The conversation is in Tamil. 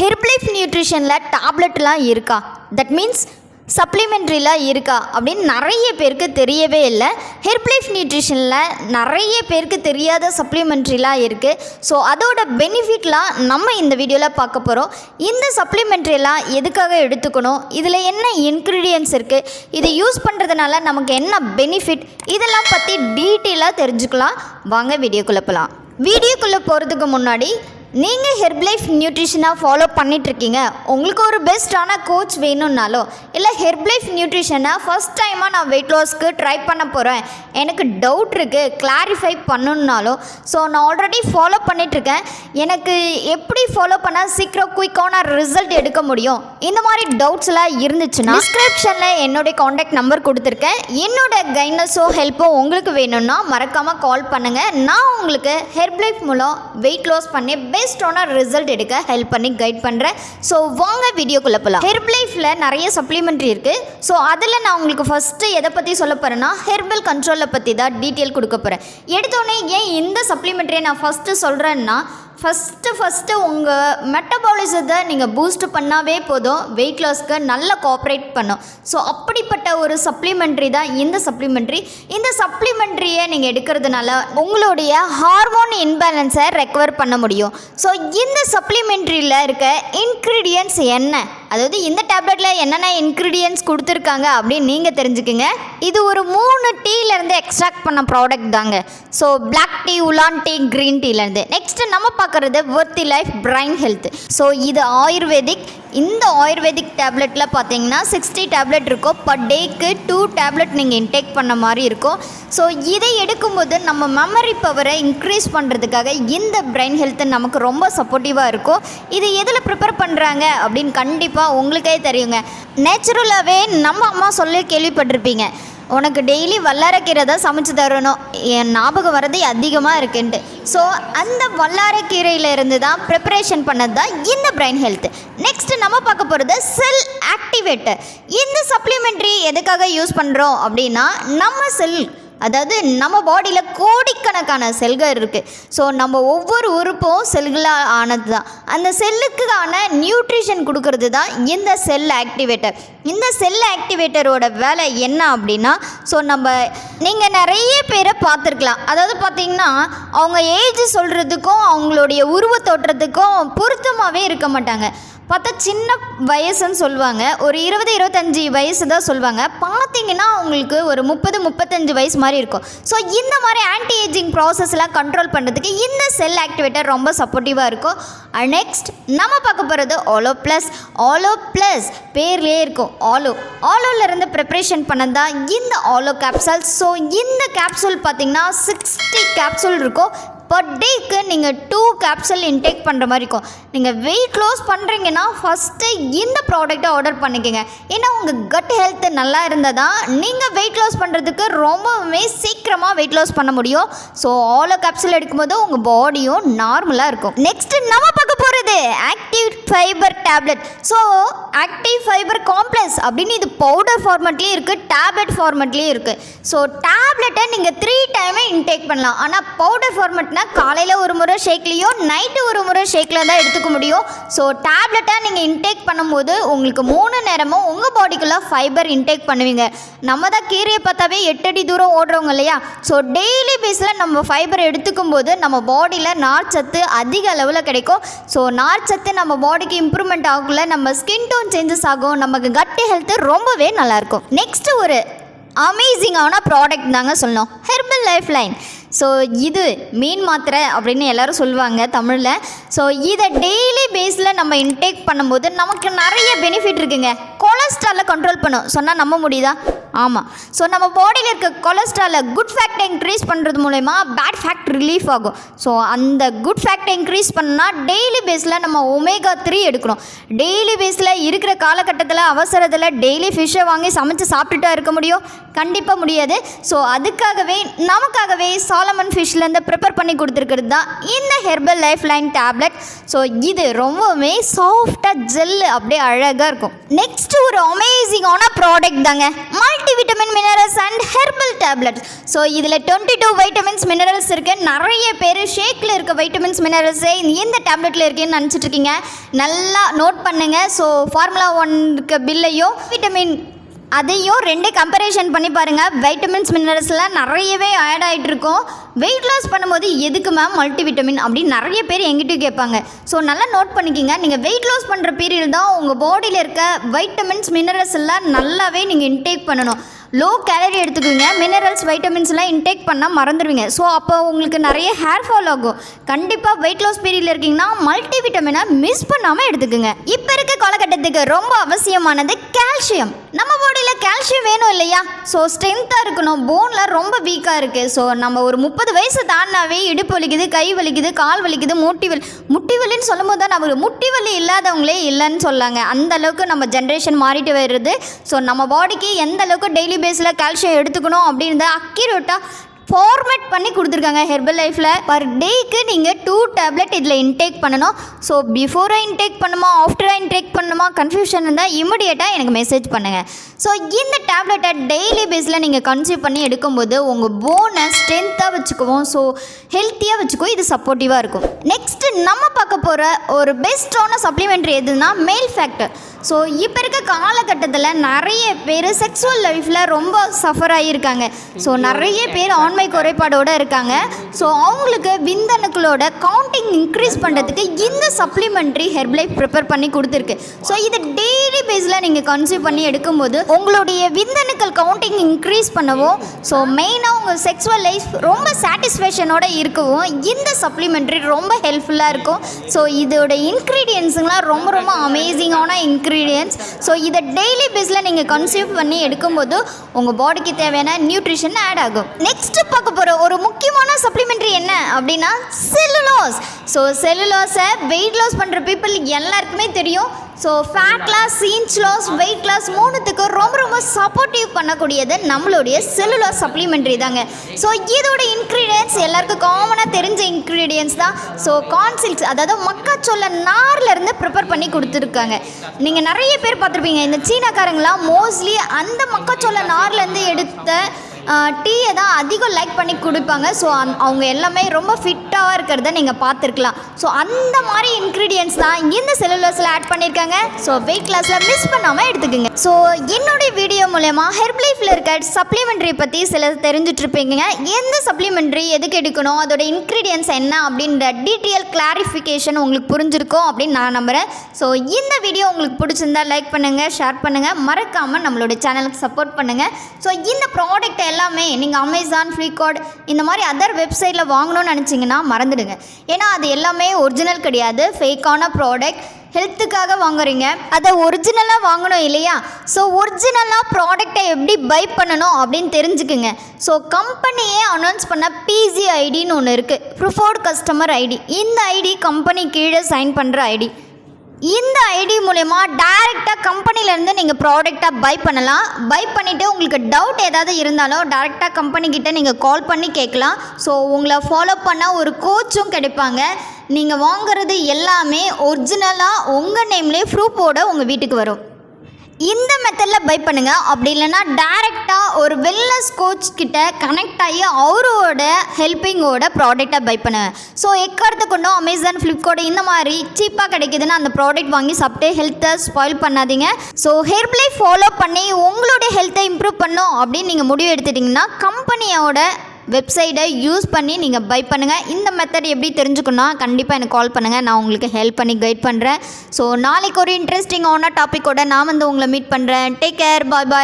ஹெர்ப்லைஃப் நியூட்ரிஷனில் டேப்லெட்லாம் இருக்கா? தட் மீன்ஸ் சப்ளிமெண்ட்ரிலாம் இருக்கா? அப்படின்னு நிறைய பேருக்கு தெரியவே இல்லை. ஹெர்ப்லைஃப் நியூட்ரிஷனில் நிறைய பேருக்கு தெரியாத சப்ளிமெண்ட்ரிலாம் இருக்குது ஸோ அதோட பெனிஃபிட்லாம் நம்ம இந்த வீடியோவில் பார்க்க போகிறோம் இந்த சப்ளிமெண்ட்ரிலாம் எதுக்காக எடுத்துக்கணும்? இதில் என்ன இன்க்ரீடியன்ஸ் இருக்குது இதை யூஸ் பண்ணுறதுனால நமக்கு என்ன பெனிஃபிட் இதெல்லாம் பற்றி டீட்டெயிலாக தெரிஞ்சுக்கலாம். வாங்க வீடியோக்குள்ளே போகலாம் வீடியோக்குள்ளே போகிறதுக்கு முன்னாடி நீங்கள் ஹெர்ப்லைஃப் நியூட்ரிஷனாக ஃபாலோ பண்ணிகிட்ருக்கீங்க உங்களுக்கு ஒரு பெஸ்ட்டான கோச் வேணும்னாலோ இல்லை ஹெர்ப்லைஃப் நியூட்ரிஷனை ஃபஸ்ட் டைமாக நான் வெயிட் லாஸ்க்கு ட்ரை பண்ண போகிறேன் எனக்கு டவுட் இருக்குது கிளாரிஃபை பண்ணணுன்னாலும் ஸோ நான் ஆல்ரெடி ஃபாலோ பண்ணிகிட்ருக்கேன் எனக்கு எப்படி ஃபாலோ பண்ணால் சீக்கிரம் குயிக்கான ரிசல்ட் எடுக்க முடியும்? இந்த மாதிரி டவுட்ஸ்லாம் இருந்துச்சுன்னா டிஸ்கிரிப்ஷனில் என்னுடைய காண்டாக்ட் நம்பர் கொடுத்துருக்கேன். என்னோட கைனஸோ ஹெல்ப்போ உங்களுக்கு வேணும்னா மறக்காமல் கால் பண்ணுங்கள் நான் உங்களுக்கு ஹெர்ப்லைஃப் மூலம் வெயிட் லாஸ் பண்ணி பெஸ்ட்டான ரிசல்ட் எடுக்க ஹெல்ப் பண்ணி கைட் பண்ணுறேன் ஸோ வாங்க வீடியோக்குள்ளே போகலாம் ஹெர்ப்லைஃப்பில் நிறைய சப்ளிமெண்ட்ரி இருக்குது ஸோ அதில் நான் உங்களுக்கு ஃபஸ்ட்டு எதை பற்றி சொல்ல போகிறேன்னா ஹெர்பல் கண்ட்ரோலை பற்றி தான் டீட்டெயில் கொடுக்க போகிறேன் எடுத்தோடனே ஏன் இந்த சப்ளிமெண்ட்ரியை நான் ஃபஸ்ட்டு சொல்கிறேன்னா ஃபஸ்ட்டு ஃபஸ்ட்டு உங்கள் மெட்டபாலிசத்தை நீங்கள் பூஸ்ட் பண்ணாவே போதும். வெயிட் லாஸ்க்கு நல்லா கோஆப்ரேட் பண்ணும். ஸோ அப்படிப்பட்ட ஒரு சப்ளிமெண்ட்ரி தான் இந்த சப்ளிமெண்ட்ரி இந்த சப்ளிமெண்ட்ரியை நீங்கள் எடுக்கிறதுனால உங்களுடைய ஹார்மோன் இன்பேலன்ஸை ரெக்கவர் பண்ண முடியும். ஸோ இந்த சப்ளிமெண்ட்ரியில் இருக்க இன்க்ரீடியன்ஸ் என்ன? அதாவது இந்த டேப்லெட்டில் என்னென்ன இன்க்ரீடியன்ஸ் கொடுத்துருக்காங்க அப்படின்னு நீங்கள் தெரிஞ்சுக்குங்க. இது ஒரு மூணு டீலேருந்து எக்ஸ்ட்ராக்ட் பண்ண ப்ராடக்ட் தாங்க. So black tea oolong tea green டீலேருந்து next நம்ம பார்க்குறது worthy life brain health so இது ஆயுர்வேதிக். இந்த ஆயுர்வேதிக் டேப்லெட்டில் பார்த்தீங்கன்னா சிக்ஸ்டி டேப்லெட் இருக்கும். பர் டேக்கு டூ டேப்லெட் நீங்கள் இன்டேக் பண்ண மாதிரி இருக்கும். ஸோ இதை எடுக்கும்போது நம்ம மெமரி பவரை இன்க்ரீஸ் பண்ணுறதுக்காக இந்த பிரைன் ஹெல்த் நமக்கு ரொம்ப சப்போர்ட்டிவாக இருக்கும். இது எதில் ப்ரிப்பேர் பண்ணுறாங்க அப்படின்னு கண்டிப்பாக உங்களுக்கே தெரியுங்க. நேச்சுரலாகவே நம்ம அம்மா சொல்லி கேள்விப்பட்டிருப்பீங்க. உனக்கு டெய்லி வல்லாரக்கீரை தான் சமைச்சு தரணும். என் ஞாபகம் வரது அதிகமாக இருக்குன்ட்டு. ஸோ அந்த வல்லாரக்கீரையில இருந்து தான் ப்ரிப்பரேஷன் பண்ணது தான் இந்த பிரைன் ஹெல்த் நெக்ஸ்ட் நம்ம பார்க்க போகிறது செல் ஆக்டிவேட்டர் இந்த சப்ளிமெண்ட்ரி எதுக்காக யூஸ் பண்ணுறோம் அப்படின்னா நம்ம செல் அதாவது நம்ம பாடியில் கோடிக்கணக்கான செல்கள் இருக்குது ஸோ நம்ம ஒவ்வொரு உறுப்பும் செல்களாக ஆனது தான் அந்த செல்லுக்கான நியூட்ரிஷன் கொடுக்கறது தான் இந்த செல் ஆக்டிவேட்டர் இந்த செல் ஆக்டிவேட்டரோட வேலை என்ன அப்படின்னா ஸோ நம்ம நீங்கள் நிறைய பேரை பார்த்துருக்கலாம். அதாவது பார்த்தீங்கன்னா அவங்க ஏஜ் சொல்கிறதுக்கும் அவங்களுடைய உருவ தோற்றத்துக்கும் பொருத்தமாகவே இருக்க மாட்டாங்க. பார்த்தா சின்ன வயசுன்னு சொல்லுவாங்க. ஒரு இருபது இருபத்தஞ்சி வயசு தான் சொல்லுவாங்க. பார்த்தீங்கன்னா அவங்களுக்கு ஒரு முப்பது முப்பத்தஞ்சு வயசு மாதிரி இருக்கும். ஸோ இந்த மாதிரி ஆன்டி ஏஜிங் ப்ராசஸ்லாம் கண்ட்ரோல் பண்ணுறதுக்கு இந்த செல் ஆக்டிவேட்டர் ரொம்ப சப்போர்ட்டிவாக இருக்கும். நெக்ஸ்ட் நம்ம பார்க்க போகிறது ஆலோ ப்ளஸ் ஆலோ ப்ளஸ் பேர்லேயே இருக்கும். ஆலோ ஆலோலேருந்து ப்ரிப்ரேஷன் பண்ணது தான் இந்த ஆலோ கேப்சல் ஸோ இந்த கேப்சூல் பார்த்தீங்கன்னா சிக்ஸ்டி கேப்சூல் இருக்கும். பர் டேக்கு நீங்கள் டூ கேப்சல் இன்டேக் பண்ணுற மாதிரி இருக்கும். நீங்கள் வெயிட் லாஸ் பண்ணுறீங்கன்னா ஃபஸ்ட்டு இந்த ப்ராடக்ட்டை ஆர்டர் பண்ணிக்கோங்க. ஏன்னா உங்கள் கட் ஹெல்த் நல்லா இருந்தால் தான் நீங்கள் வெயிட் லாஸ் பண்ணுறதுக்கு ரொம்பவுமே சீக்கிரமாக வெயிட் லாஸ் பண்ண முடியும். ஸோ ஆலோ கேப்சல் எடுக்கும்போது உங்கள் பாடியும் நார்மலாக இருக்கும். நெக்ஸ்ட் நம்ம பக்கம் போகிறது active fiber tablet so active fiber complex அப்படின்னு இது பவுடர் ஃபார்மெட்லேயும் இருக்குது டேப்லெட் ஃபார்மெட்லேயும் இருக்குது ஸோ டேப்லெட்டை நீங்கள் த்ரீ டைமே இன்டேக் பண்ணலாம். ஆனால் பவுடர் ஃபார்மெட்னா காலையில் ஒரு முறை ஷேக்லேயோ நைட்டு ஒரு முறை ஷேக்கில் தான் எடுத்துக்க முடியும். ஸோ டேப்லெட்டை நீங்கள் இன்டேக் பண்ணும்போது உங்களுக்கு மூணு நேரமும் உங்கள் பாடிக்குள்ளே ஃபைபர் இன்டேக் பண்ணுவீங்க. நம்ம தான் கீரையை பார்த்தாவே எட்டடி தூரம் ஓடுறவங்க இல்லையா? ஸோ டெய்லி பேஸில் நம்ம ஃபைபர் எடுத்துக்கும் போது நம்ம பாடியில் நார்ச்சத்து அதிக அளவில் கிடைக்கும். ஸோ நார்ச்சத்து நம்ம பாடிக்கு இம்ப்ரூவ்மெண்ட் ஆகல நம்ம ஸ்கின் டோன் சேஞ்சஸ் ஆகும். நமக்கு கட்டு ஹெல்த்து ரொம்பவே நல்லாயிருக்கும் நெக்ஸ்ட் ஒரு அமேசிங்கான ப்ராடக்ட் தாங்க சொல்லணும். ஹெர்பல் லைஃப் லைன் ஸோ இது மீன் மாத்திரை அப்படின்னு எல்லோரும் சொல்லுவாங்க தமிழில். ஸோ இதை டெய்லி பேஸில் நம்ம இன்டேக் பண்ணும்போது நமக்கு நிறைய பெனிஃபிட் இருக்குங்க. கொலஸ்ட்ராலை கண்ட்ரோல் பண்ணும். சொன்னால் நம்ப முடியுதா? ஆமாம் ஸோ நம்ம பாடியில் இருக்க கொலஸ்ட்ராலை குட் ஃபேக்டை இன்க்ரீஸ் பண்ணுறது மூலயமா பேட் ஃபேக்ட் ரிலீஃப் ஆகும். ஸோ அந்த குட் ஃபேக்டை இன்க்ரீஸ் பண்ணால் டெய்லி பேஸில் நம்ம ஒமேகா த்ரீ எடுக்கணும். டெய்லி பேஸில் இருக்கிற காலகட்டத்தில் அவசரத்தில் டெய்லி ஃபிஷ்ஷை வாங்கி சமைச்சு சாப்பிட்டுட்டா இருக்க முடியும்? கண்டிப்பாக முடியாது. ஸோ அதுக்காகவே நமக்காகவே சாலமன் ஃபிஷ்லேருந்து ப்ரிப்பேர் பண்ணி கொடுத்துருக்கிறது தான் இந்த herbal life line tablet so இது ரொம்பவுமே சாஃப்டாக ஜெல்லு அப்படியே அழகாக இருக்கும். நெக்ஸ்ட் ஒரு அமேசிங்கான ப்ராடக்ட் தாங்க. Multi multi vitamin minerals and herbal tablets so இதில் டுவெண்ட்டி டூ வைட்டமின்ஸ் மினரல்ஸ் இருக்குது நிறைய பேர் ஷேக்கில் இருக்க வைட்டமின்ஸ் மினரல்ஸே எந்த டேப்லெட்டில் இருக்குன்னு நினச்சிட்டு இருக்கீங்க. நல்லா நோட் பண்ணுங்கள் ஸோ ஃபார்முலா ஒன்க்கு பில்லையோ விட்டமின் அதையும் ரெண்டு கம்பேரிஷன் பண்ணி பாருங்கள் வைட்டமின்ஸ் மினரல்ஸ்லாம் நிறையவே ஆட் ஆகிட்டு இருக்கும். வெயிட் லாஸ் பண்ணும்போது எதுக்கு மேம் மல்டி விட்டமின் அப்படின்னு நிறைய பேர் எங்கிட்ட கேட்பாங்க. ஸோ நல்லா நோட் பண்ணிக்கிங்க. நீங்கள் வெயிட் லாஸ் பண்ணுற பீரியட் தான் உங்கள் பாடியில் இருக்க வைட்டமின்ஸ் மினரல்ஸ் எல்லாம் நல்லாவே நீங்கள் இன்டேக் பண்ணணும். லோ கேலரி எடுத்துக்குவீங்க மினரல்ஸ் வைட்டமின்ஸ்லாம் இன்டேக் பண்ணால் மறந்துடுவீங்க. ஸோ அப்போ உங்களுக்கு நிறைய ஹேர் ஃபால் ஆகும். கண்டிப்பாக வெயிட் லாஸ் பீரியடில் இருக்கீங்கன்னா மல்டி விட்டமினை மிஸ் பண்ணாமல் எடுத்துக்கோங்க. இப்போ இருக்க காலகட்டத்துக்கு ரொம்ப அவசியமானது கால்சியம் நம்ம பாடியில் கால்சியம் வேணும் இல்லையா? ஸோ ஸ்ட்ரென்த்தாக இருக்கணும். போனில் ரொம்ப வீக்காக இருக்குது ஸோ நம்ம ஒரு முப்பது வயசு தாண்டினாவே இடுப்பு வலிக்குது கை வலிக்குது கால் வலிக்குது முட்டி வலி. முட்டி வலின்னு சொல்லும் போது தான் நம்ம முட்டி வலி இல்லாதவங்களே இல்லைன்னு சொல்லாங்க. அந்த அளவுக்கு நம்ம ஜென்ரேஷன் மாறிட்டு வருது. ஸோ நம்ம பாடிக்கு எந்த அளவுக்கு டெய்லி பேஸில் கால்சியம் எடுத்துக்கணும் அப்படின்றத அக்யூரேட்டாக ஃபார்மேட் பண்ணி கொடுத்துருக்காங்க ஹெர்பல் லைஃப்பில் பர் டேக்கு நீங்கள் டூ டேப்லெட் இதில் இன்டேக் பண்ணணும். ஸோ பிஃபோராக இன்டேக் பண்ணுமா ஆஃப்டராக இன்டேக் பண்ணுமா கன்ஃபியூஷன் இருந்தால் இமிடியேட்டாக எனக்கு மெசேஜ் பண்ணுங்கள் ஸோ இந்த டேப்லெட்டை டெய்லி பேஸில் நீங்கள் கன்சியூம் பண்ணி எடுக்கும்போது உங்கள் போனை ஸ்ட்ரென்த்தாக வச்சுக்குவோம். ஸோ ஹெல்த்தியாக வச்சுக்கோ இது சப்போர்ட்டிவாக இருக்கும். நெக்ஸ்ட்டு நம்ம பார்க்க போகிற ஒரு பெஸ்ட்டான சப்ளிமெண்ட்ரி எதுனா மேல் ஃபேக்டர் ஸோ இப்போ இருக்க காலகட்டத்தில் நிறைய பேர் செக்ஸுவல் லைஃப்பில் ரொம்ப சஃபர் ஆகியிருக்காங்க ஸோ நிறைய பேர் ஆண்மை குறைபாடோடு இருக்காங்க. ஸோ அவங்களுக்கு விந்தணுக்களோட கவுண்டிங் இன்க்ரீஸ் பண்ணுறதுக்கு இந்த சப்ளிமெண்ட்ரி ஹெர்பலைஃப் ப்ரிப்பேர் பண்ணி கொடுத்துருக்கு. ஸோ இது டெய்லி பேஸில் நீங்கள் கன்சியூம் பண்ணி எடுக்கும்போது உங்களுடைய விந்தணுக்கள் கவுண்டிங் இன்க்ரீஸ் பண்ணவும் ஸோ மெயினாக உங்கள் செக்ஸுவல் லைஃப் ரொம்ப சாட்டிஸ்ஃபேக்ஷனோட இருக்கவும் இந்த சப்ளிமெண்ட்ரி ரொம்ப ஹெல்ப்ஃபுல்லாக இருக்கும். ஸோ இதோட இன்க்ரீடியன்ஸுங்களாம் ரொம்ப ரொம்ப அமேசிங்கான இன்க்ரீடியன்ஸ் ஸோ இதை டெய்லி பேஸில் நீங்கள் கன்சியூம் பண்ணி எடுக்கும்போது உங்கள் பாடிக்கு தேவையான நியூட்ரிஷன் ஆட் ஆகும். நெக்ஸ்ட் பார்க்க போகிற ஒரு முக்கியமான சப்ளிமெண்ட்ரி என்ன அப்படின்னா செல்லுலோஸ் ஸோ செல்லுலாஸை வெயிட் லாஸ் பண்ணுற பீப்புள் எல்லாருக்குமே தெரியும். ஸோ ஃபேட் லாஸ் சீன்ச் லாஸ் வெயிட் லாஸ் மூணுத்துக்கு ரொம்ப ரொம்ப சப்போர்ட்டிவ் பண்ணக்கூடியது நம்மளுடைய செல்லுலாஸ் சப்ளிமெண்ட்ரி தாங்க. ஸோ இதோட இன்க்ரீடியன்ஸ் எல்லாருக்கும் காமனாக தெரிஞ்ச இன்க்ரீடியன்ஸ் தான். ஸோ கான்சில்ஸ் அதாவது மக்காச்சோள நார்லேருந்து ப்ரிப்பேர் பண்ணி கொடுத்துருக்காங்க. நீங்கள் நிறைய பேர் பார்த்துருப்பீங்க இந்த சீனாக்காரங்களாம் மோஸ்ட்லி அந்த மக்காச்சோள நார்லேருந்து எடுத்த டீயை தான் அதிகம் லைக் பண்ணி குடிப்பாங்க. ஸோ அந் அவங்க எல்லாமே ரொம்ப ஃபிட்டாக இருக்கிறத நீங்கள் பார்த்துருக்கலாம். ஸோ அந்த மாதிரி இன்க்ரீடியன்ஸ் தான் இந்த செல்லுலஸில் ஆட் பண்ணியிருக்காங்க ஸோ வெயிட் கிளாஸில் மிஸ் பண்ணாமல் எடுத்துக்கோங்க. ஸோ என்னுடைய வீடியோ மூலயமா ஹெர்ப் லைஃப்பில் இருக்க சப்ளிமெண்ட்ரி பற்றி சில தெரிஞ்சிட்ருப்பீங்க எந்த சப்ளிமெண்ட்ரி எதுக்கு எடுக்கணும் அதோட இன்க்ரீடியன்ஸ் என்ன அப்படின்ற டீட்டெயில் கிளாரிஃபிகேஷன் உங்களுக்கு புரிஞ்சிருக்கும் அப்படின்னு நான் நம்புகிறேன் ஸோ இந்த வீடியோ உங்களுக்கு பிடிச்சிருந்தா லைக் பண்ணுங்கள் ஷேர் பண்ணுங்கள் மறக்காமல் நம்மளோட சேனலுக்கு சப்போர்ட் பண்ணுங்கள் ஸோ இந்த ப்ராடக்ட் எல்லாமே நீங்கள் அமேசான் ஃப்ளிப்கார்ட் இந்த மாதிரி அதர் வெப்சைட்டில் வாங்கணும்னு நினச்சிங்கன்னா மறந்துடுங்க. ஏன்னா அது எல்லாமே ஒரிஜினல் கிடையாது. ஃபேக்கான ப்ராடக்ட் ஹெல்த்துக்காக வாங்குறீங்க. அதை ஒரிஜினலாக வாங்கணும் இல்லையா? ஸோ ஒரிஜினலாக ப்ராடக்டை எப்படி பை பண்ணணும் அப்படின்னு தெரிஞ்சுக்குங்க. ஸோ கம்பெனியே அனௌன்ஸ் பண்ண பிசி ஐடின்னு ஒன்று இருக்குது ப்ரிஃபோர்ட் கஸ்டமர் ஐடி இந்த ஐடி கம்பெனி கீழே சைன் பண்ணுற ஐடி இந்த ஐடி மூலயமா டைரெக்டாக கம்பெனிலேருந்து நீங்கள் ப்ராடக்டாக பை பண்ணலாம். பை பண்ணிவிட்டு உங்களுக்கு டவுட் ஏதாவது இருந்தாலும் டேரெக்டாக கம்பெனிக்கிட்ட நீங்கள் கால் பண்ணி கேட்கலாம். ஸோ உங்களை ஃபாலோ பண்ணால் ஒரு கோச்சும் கிடைப்பாங்க. நீங்கள் வாங்குறது எல்லாமே ஒரிஜினலாக உங்கள் நேம்லேயே ப்ரூஃபோடு உங்கள் வீட்டுக்கு வரும். இந்த மெத்தடில் பை பண்ணுங்கள் அப்படி இல்லைன்னா டைரெக்டாக ஒரு வெல்னஸ் கோச் கிட்ட கனெக்ட் ஆகி அவரோட ஹெல்ப்பிங்கோட ப்ராடக்டை பை பண்ணுங்க. ஸோ எக்காரத்தை கொண்டும்? அமேசான் ஃப்ளிப்கார்ட் இந்த மாதிரி சீப்பாக கிடைக்குதுன்னு அந்த ப்ராடக்ட் வாங்கி சாப்பிட்டு ஹெல்த்தை ஸ்பாயில் பண்ணாதீங்க. ஸோ ஹெர்ப் லைஃப் ஃபாலோ பண்ணி உங்களுடைய ஹெல்த்தை இம்ப்ரூவ் பண்ணும் அப்படின்னு நீங்கள் முடிவு எடுத்துட்டிங்கன்னா கம்பெனியோட வெப்சைட்டை யூஸ் பண்ணி நீங்கள் பை பண்ணுங்கள் இந்த மெத்தட் எப்படி தெரிஞ்சுக்கணும் கண்டிப்பாக எனக்கு கால் பண்ணுங்கள் நான் உங்களுக்கு ஹெல்ப் பண்ணி கைட் பண்ணுறேன் ஸோ நாளைக்கு ஒரு இன்ட்ரெஸ்டிங்கான டாப்பிக்கோட நான் வந்து உங்களை மீட் பண்ணுறேன் டேக் கேர் பாய் பாய்